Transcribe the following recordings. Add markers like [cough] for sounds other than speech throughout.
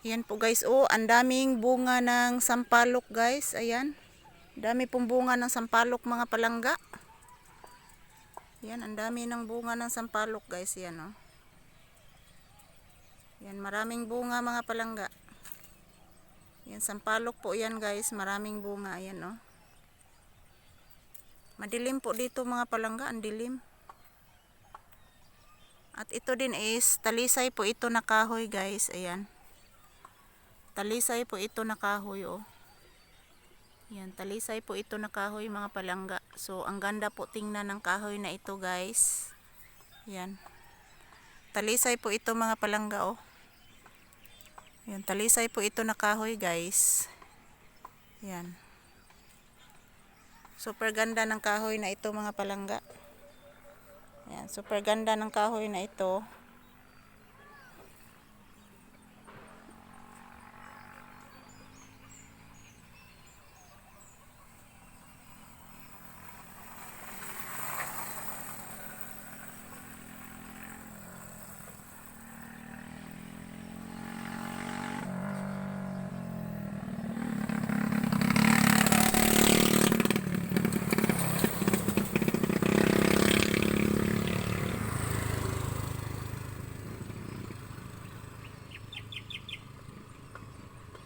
Ayan po guys, oh, ang daming bunga ng sampalok guys. Ayan. Dami pong bunga ng sampalok mga palangga. Ayan, ang dami ng bunga ng sampalok guys. Ayan oh. Ayan, maraming bunga mga palangga. Ayan, sampalok po yan guys. Maraming bunga. Ayan oh. Madilim po dito mga palangga. Ang dilim. At ito din is talisay po ito na kahoy guys. Ayan. Talisay po ito na kahoy oh. Yan, talisay po ito na kahoy mga palangga. So, ang ganda po tingnan ng kahoy na ito guys. Yan. Talisay po ito mga palangga oh. Yan, talisay po ito na kahoy guys. Yan. Super ganda ng kahoy na ito mga palangga. Yan, super ganda ng kahoy na ito.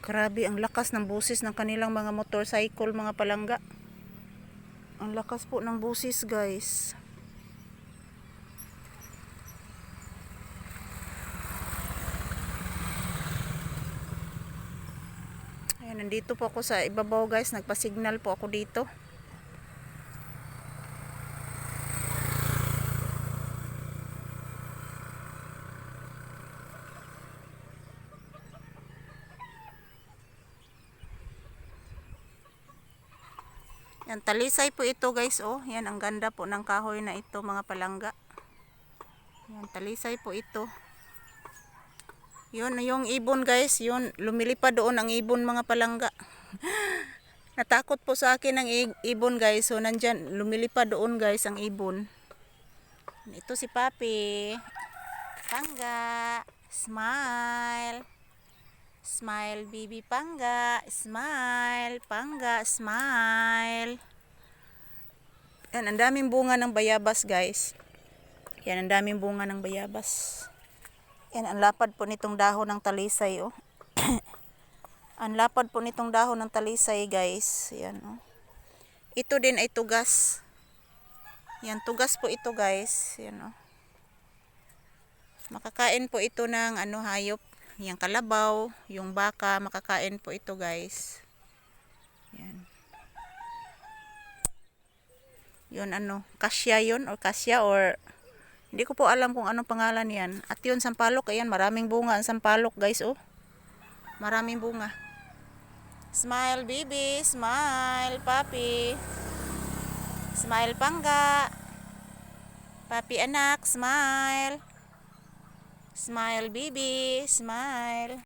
Grabe, ang lakas ng busis ng kanilang mga motorcycle, mga palangga. Ang lakas po ng busis, guys. Ayan, nandito po ako sa ibabaw, guys. Nagpa-signal po ako dito. Yan, talisay po ito guys, oh. Yan, ang ganda po ng kahoy na ito, mga palangga. Yan, talisay po ito. Yun, yung ibon guys, yun, lumilipad doon ang ibon mga palangga. [laughs] Natakot po sa akin ang ibon guys, so nandyan, lumilipad doon guys ang ibon. Ito si Papi. Pangga, smile. Smile, baby pangga. Smile, pangga, smile. Yan, ang daming bunga ng bayabas, guys. Yan, ang daming bunga ng bayabas. Yan, ang lapad po nitong dahon ng talisay, oh. [coughs] ang lapad po nitong dahon ng talisay, guys. Yan, oh. Ito din ay tugas. Yan, tugas po ito, guys. Yan, oh. Makakain po ito ng ano hayop yung kalabaw, yung baka, makakain po ito guys. Yan. Yun ano, kasya yun or kasya or hindi ko po alam kung anong pangalan yan. At yun, sampalok, ayan, maraming bunga ang sampalok guys, oh. Maraming bunga. Smile, baby. Smile, papi. Smile, pangga. Papi, anak. Smile. Smile, baby. Smile.